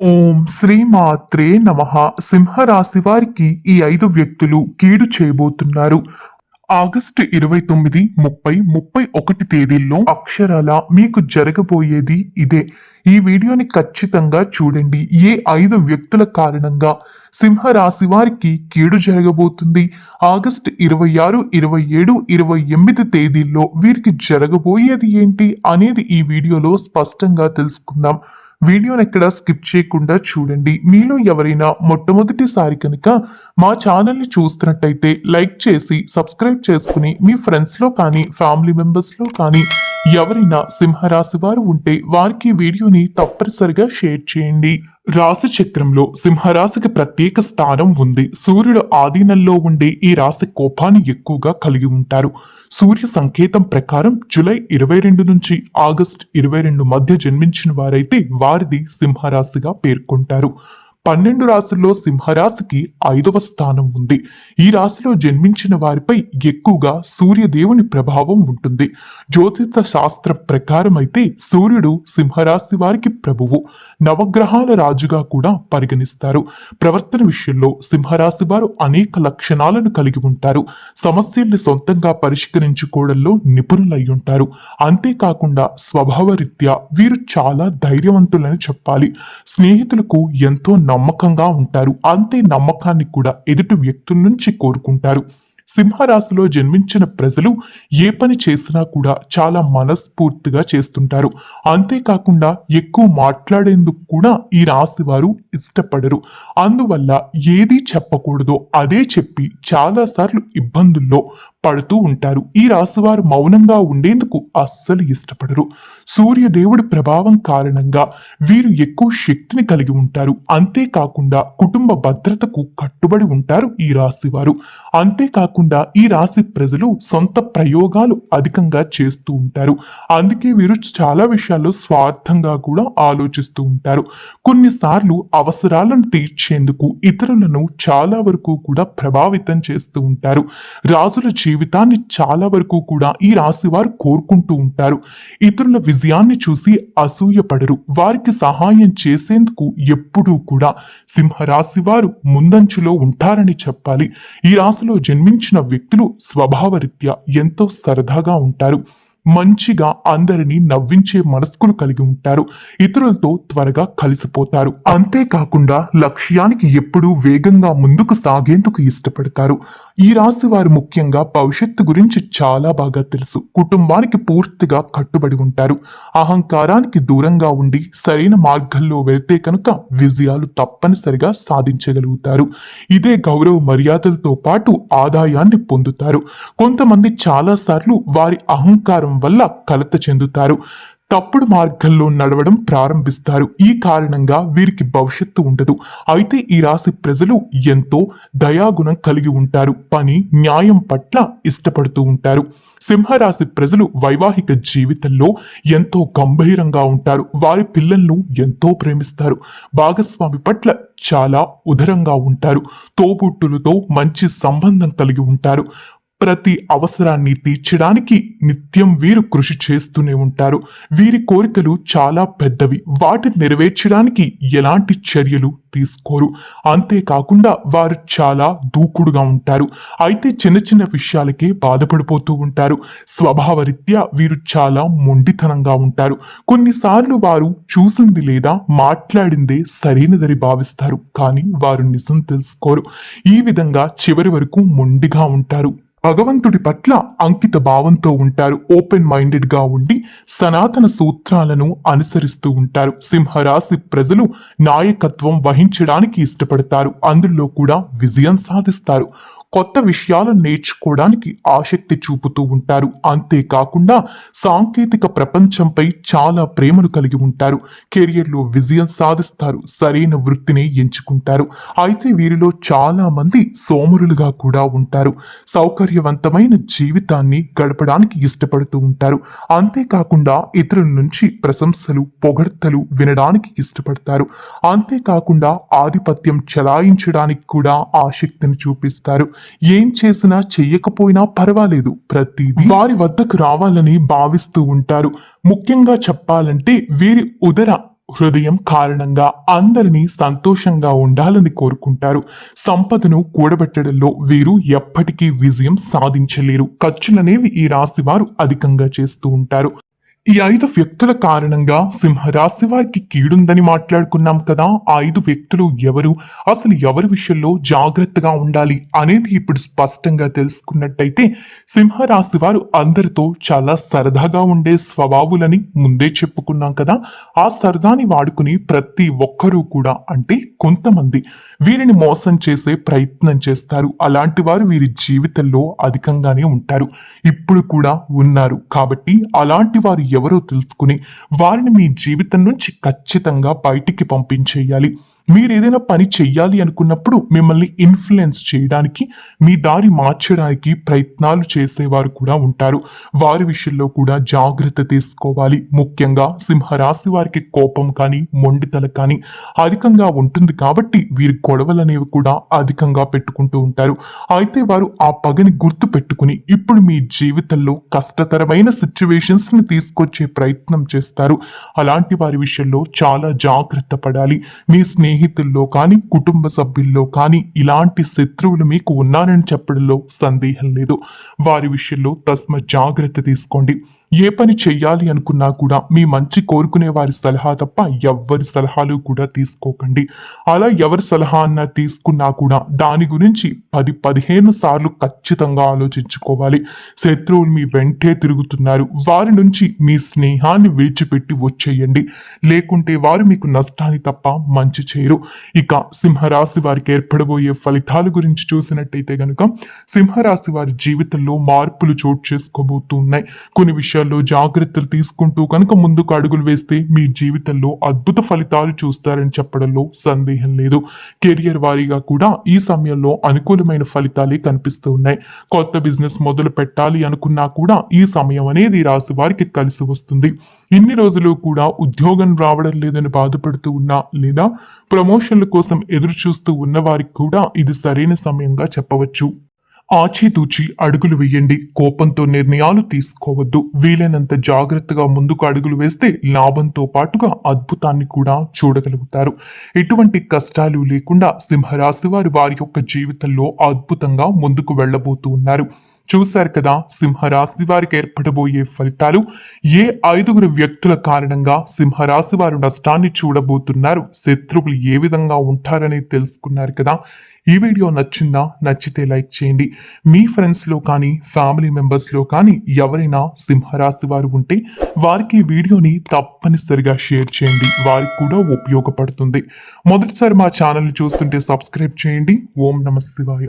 ఓం శ్రీ మాత్రే నమ. సింహరాశి వారికి ఈ ఐదు వ్యక్తులు కీడు చేయబోతున్నారు. ఆగస్టు ఇరవై తొమ్మిది ముప్పై ముప్పై ఒకటి తేదీల్లో అక్షరాల మీకు జరగబోయేది ఇదే. ఈ వీడియోని ఖచ్చితంగా చూడండి. ఏ ఐదు వ్యక్తుల కారణంగా సింహరాశి వారికి కీడు జరగబోతుంది? ఆగస్టు ఇరవై ఆరు ఇరవై ఏడు ఇరవై ఎనిమిది తేదీల్లో వీరికి జరగబోయేది ఏంటి అనేది ఈ వీడియోలో స్పష్టంగా తెలుసుకుందాం. వీడియోని ఎక్కడ స్కిప్ చేయకుండా చూడండి. మీలో ఎవరైనా మొట్టమొదటిసారి కనుక మా ఛానల్ని చూస్తున్నట్టయితే లైక్ చేసి సబ్స్క్రైబ్ చేసుకుని మీ ఫ్రెండ్స్లో కానీ ఫ్యామిలీ మెంబర్స్లో కానీ ఎవరైనా సింహరాశి వారు ఉంటే వారికి వీడియోని తప్పనిసరిగా షేర్ చేయండి. రాశి చక్రంలో సింహరాశికి ప్రత్యేక స్థానం ఉంది. సూర్యుడు ఆధీనంలో ఉండే ఈ రాశి కోపాన్ని ఎక్కువగా కలిగి ఉంటారు. సూర్య సంకేతం ప్రకారం జూలై ఇరవై రెండు నుంచి ఆగస్ట్ ఇరవై రెండు మధ్య జన్మించిన వారైతే వారిది సింహరాశిగా పేర్కొంటారు. పన్నెండు రాశుల్లో సింహరాశికి ఐదవ స్థానం ఉంది. ఈ రాశిలో జన్మించిన వారిపై ఎక్కువగా సూర్యదేవుని ప్రభావం ఉంటుంది. జ్యోతిష శాస్త్రం ప్రకారం అయితే సూర్యుడు సింహరాశి వారికి ప్రభువు. నవగ్రహాల రాజుగా కూడా పరిగణిస్తారు. ప్రవర్తన విషయంలో సింహరాశి వారు అనేక లక్షణాలను కలిగి ఉంటారు. సమస్యల్ని సొంతంగా పరిష్కరించుకోవడంలో నిపుణులై ఉంటారు అంతేకాకుండా స్వభావరీత్యా వీరు చాలా ధైర్యవంతులని చెప్పాలి. స్నేహితులకు ఎంతో నమ్మకంగా ఉంటారు. అంతే నమ్మకాన్ని కూడా ఎదుటి వ్యక్తుల నుంచి కోరుకుంటారు. సింహరాశిలో జన్మించిన ప్రజలు ఏ పని చేసినా కూడా చాలా మనస్ఫూర్తిగా చేస్తుంటారు. అంతేకాకుండా ఎక్కువ మాట్లాడేందుకు కూడా ఈ రాశి వారు ఇష్టపడరు. అందువల్ల ఏది చెప్పకూడదో అదే చెప్పి చాలాసార్లు ఇబ్బందుల్లో పడుతూ ఉంటారు. ఈ రాశివారు మౌనంగా ఉండేందుకు అస్సలు ఇష్టపడరు. సూర్యదేవుడి ప్రభావం కారణంగా వీరు ఎక్కువ శక్తిని కలిగి ఉంటారు. అంతేకాకుండా కుటుంబ భద్రతకు కట్టుబడి ఉంటారు ఈ రాశివారు. అంతేకాకుండా ఈ రాశి ప్రజలు సొంత ప్రయోగాలు అధికంగా చేస్తూ ఉంటారు. అందుకే వీరు చాలా విషయాల్లో స్వార్థంగా కూడా ఆలోచిస్తూ ఉంటారు. కొన్నిసార్లు అవసరాలను తీర్చేందుకు ఇతరులను చాలా వరకు కూడా ప్రభావితం చేస్తూ ఉంటారు. రాజుల జీవితాన్ని చాలా వరకు కూడా ఈ రాశి వారు కోరుకుంటూ ఉంటారు. ఇతరుల విజయాన్ని చూసి అసూయపడరు. వారికి సహాయం చేసేందుకు ఎప్పుడూ కూడా సింహరాశి వారు ముందంచులో ఉంటారని చెప్పాలి. ఈ రాశిలో జన్మించిన వ్యక్తులు స్వభావరీత్యా ఎంతో సరదాగా ఉంటారు. మంచిగా అందరినీ నవ్వించే మనస్కులు కలిగి ఉంటారు. ఇతరులతో త్వరగా కలిసిపోతారు. అంతేకాకుండా లక్ష్యానికి ఎప్పుడూ వేగంగా ముందుకు సాగేందుకు ఇష్టపడతారు. ఈ రాశి వారు ముఖ్యంగా భవిష్యత్తు గురించి చాలా బాగా తెలుసు. కుటుంబానికి పూర్తిగా కట్టుబడి ఉంటారు. అహంకారానికి దూరంగా ఉండి సరైన మార్గంలో వెళ్తే కనుక విజయాలు తప్పనిసరిగా సాధించగలుగుతారు. ఇదే గౌరవ మర్యాదలతో పాటు ఆదాయాన్ని పొందుతారు. కొంతమంది చాలాసార్లు వారి అహంకారం వల్ల కలత చెందుతారు. తప్పుడు మార్గంలో నడవడం ప్రారంభిస్తారు. ఈ కారణంగా వీరికి భవిష్యత్తు ఉండదు. అయితే ఈ రాశి ప్రజలు ఎంతో దయాగుణం కలిగి ఉంటారు. పని న్యాయం పట్ల ఇష్టపడుతూ ఉంటారు. సింహరాశి ప్రజలు వైవాహిక జీవితంలో ఎంతో గంభీరంగా ఉంటారు. వారి పిల్లలను ఎంతో ప్రేమిస్తారు. భాగస్వామి పట్ల చాలా ఉదరంగా ఉంటారు. తోబుట్టులతో మంచి సంబంధం కలిగి ఉంటారు. ప్రతి అవసరాన్ని తీర్చడానికి నిత్యం వీరు కృషి చేస్తూనే ఉంటారు. వీరి కోరికలు చాలా పెద్దవి. వాటిని నెరవేర్చడానికి ఎలాంటి చర్యలు తీసుకోరు. అంతేకాకుండా వారు చాలా దూకుడుగా ఉంటారు. అయితే చిన్న చిన్న విషయాలకే బాధపడిపోతూ ఉంటారు. స్వభావరీత్యా వీరు చాలా మొండితనంగా ఉంటారు. కొన్నిసార్లు వారు చూసింది లేదా మాట్లాడిందే సరైనదని భావిస్తారు. కానీ వారు నిజం తెలుసుకోరు. ఈ విధంగా చివరి వరకు మొండిగా ఉంటారు. భగవంతుడి పట్ల అంకిత భావంతో ఉంటారు. ఓపెన్ మైండెడ్గా ఉండి సనాతన సూత్రాలను అనుసరిస్తూ ఉంటారు. సింహరాశి ప్రజలు నాయకత్వం వహించడానికి ఇష్టపడతారు. అందులో కూడా విజయం సాధిస్తారు. కొత్త విషయాలను నేర్చుకోవడానికి ఆసక్తి చూపుతూ ఉంటారు. అంతేకాకుండా సాంకేతిక ప్రపంచంపై చాలా ప్రేమను కలిగి ఉంటారు. కెరియర్లో విజయం సాధిస్తారు. సరైన వృత్తిని ఎంచుకుంటారు. అయితే వీరిలో చాలా మంది సోమరులుగా కూడా ఉంటారు. సౌకర్యవంతమైన జీవితాన్ని గడపడానికి ఇష్టపడుతూ ఉంటారు. అంతేకాకుండా ఇతరుల నుంచి ప్రశంసలు పొగడ్తలు వినడానికి ఇష్టపడతారు. అంతేకాకుండా ఆధిపత్యం చెలాయించడానికి కూడా ఆసక్తిని చూపిస్తారు. ఏం చేసినా చెయ్యకపోయినా పర్వాలేదు. ప్రతిదీ వారి వద్దకు రావాలని భావిస్తూ ఉంటారు. ముఖ్యంగా చెప్పాలంటే వీరి ఉదర హృదయం కారణంగా అందరినీ సంతోషంగా ఉండాలని కోరుకుంటారు. సంపదను కూడబెట్టడంలో వీరు ఎప్పటికీ విజయం సాధించలేరు. ఖర్చులనేవి ఈ రాశి వారు అధికంగా చేస్తూ ఉంటారు. ఈ ఐదు వ్యక్తుల కారణంగా సింహరాశి వారికి కీడుందని మాట్లాడుకున్నాం కదా. ఆ ఐదు వ్యక్తులు ఎవరు? అసలు ఎవరి విషయంలో జాగ్రత్తగా ఉండాలి అనేది ఇప్పుడు స్పష్టంగా తెలుసుకున్నట్టయితే సింహరాశి వారు అందరితో చాలా సరదాగా ఉండే స్వభావులని ముందే చెప్పుకున్నాం కదా. ఆ సరదాని వాడుకుని ప్రతి ఒక్కరూ కూడా అంటే కొంతమంది వీరిని మోసం చేసే ప్రయత్నం చేస్తారు. అలాంటి వారు వీరి జీవితంలో అధికంగానే ఉంటారు. ఇప్పుడు కూడా ఉన్నారు. కాబట్టి అలాంటి వారు ఎవరో తెలుసుకుని వారిని మీ జీవితం నుంచి ఖచ్చితంగా బయటికి పంపించేయాలి. మీరు ఏదైనా పని చెయ్యాలి అనుకున్నప్పుడు మిమ్మల్ని ఇన్ఫ్లుయెన్స్ చేయడానికి మీ దారి మార్చడానికి ప్రయత్నాలు చేసేవారు కూడా ఉంటారు. వారి విషయంలో కూడా జాగ్రత్త తీసుకోవాలి. ముఖ్యంగా సింహరాశి వారికి కోపం కానీ మొండితల కానీ అధికంగా ఉంటుంది కాబట్టి వీరి గొడవలు అనేవి కూడా అధికంగా పెట్టుకుంటూ ఉంటారు. అయితే వారు ఆ పగని గుర్తు పెట్టుకుని ఇప్పుడు మీ జీవితంలో కష్టతరమైన సిచ్యువేషన్స్ని తీసుకొచ్చే ప్రయత్నం చేస్తారు. అలాంటి వారి విషయంలో చాలా జాగ్రత్త పడాలి. మీ స్నేహి స్నేహితుల్లో కానీ కుటుంబ సభ్యుల్లో కానీ ఇలాంటి శత్రువులు మీకు ఉన్నారని చెప్పడంలో సందేహం లేదు. వారి విషయంలో తస్మ జాగ్రత్త తీసుకోండి. ఏ పని చెయ్యాలి అనుకున్నా కూడా మీ మంచి కోరుకునే వారి సలహా తప్ప ఎవ్వరి సలహాలు కూడా తీసుకోకండి. అలా ఎవరి సలహా అన్నా తీసుకున్నా కూడా దాని గురించి పది పదిహేను సార్లు ఖచ్చితంగా ఆలోచించుకోవాలి. శత్రువులు మీ వెంటే తిరుగుతున్నారు. వారి నుంచి మీ స్నేహాన్ని విడిచిపెట్టి వచ్చేయండి. లేకుంటే వారు మీకు నష్టాన్ని తప్ప మంచి చేయరు. ఇక సింహరాశి వారికి ఏర్పడబోయే ఫలితాల గురించి చూసినట్టయితే గనుక సింహరాశి వారి జీవితంలో మార్పులు చోటు చేసుకోబోతున్నాయి కొన్ని విషయాలు విషయాల్లో జాగ్రత్తలు తీసుకుంటూ కనుక ముందుకు అడుగులు వేస్తే మీ జీవితంలో అద్భుత ఫలితాలు చూస్తారని చెప్పడంలో సందేహం లేదు. కెరియర్ వారీగా కూడా ఈ సమయంలో అనుకూలమైన ఫలితాలే కనిపిస్తూ ఉన్నాయి. కొత్త బిజినెస్ మొదలు పెట్టాలి అనుకున్నా కూడా ఈ సమయం అనేది రాశి వారికి కలిసి వస్తుంది. ఇన్ని రోజులు కూడా ఉద్యోగం రావడం లేదని బాధపడుతూ ఉన్నా లేదా ప్రమోషన్ల కోసం ఎదురు చూస్తూ ఉన్న వారికి కూడా ఇది సరైన సమయంగా చెప్పవచ్చు. ఆచితూచి అడుగులు వేయండి. కోపంతో నిర్ణయాలు తీసుకోవద్దు. వీలైనంత జాగ్రత్తగా ముందుకు అడుగులు వేస్తే లాభంతో పాటుగా అద్భుతాన్ని కూడా చూడగలుగుతారు. ఎటువంటి కష్టాలు లేకుండా సింహరాశి వారు వారి యొక్క జీవితంలో అద్భుతంగా ముందుకు వెళ్ళబోతూ ఉన్నారు. చూశారు కదా సింహరాశి వారికి ఏర్పడబోయే ఫలితాలు. ఏ ఐదుగురు వ్యక్తుల కారణంగా సింహరాశి వారు నష్టాన్ని చూడబోతున్నారు? శత్రువులు ఏ విధంగా ఉంటారని తెలుసుకున్నారు కదా. ఈ వీడియో నచ్చిందా నచ్చితే లైక్ చేయండి. మీ ఫ్రెండ్స్లో కానీ ఫ్యామిలీ మెంబర్స్లో కానీ ఎవరైనా సింహరాశి వారు ఉంటే వారికి వీడియోని తప్పనిసరిగా షేర్ చేయండి. వారికి కూడా ఉపయోగపడుతుంది. మొదటిసారి మా ఛానల్ని చూస్తుంటే సబ్స్క్రైబ్ చేయండి. ఓం నమ శివాయ.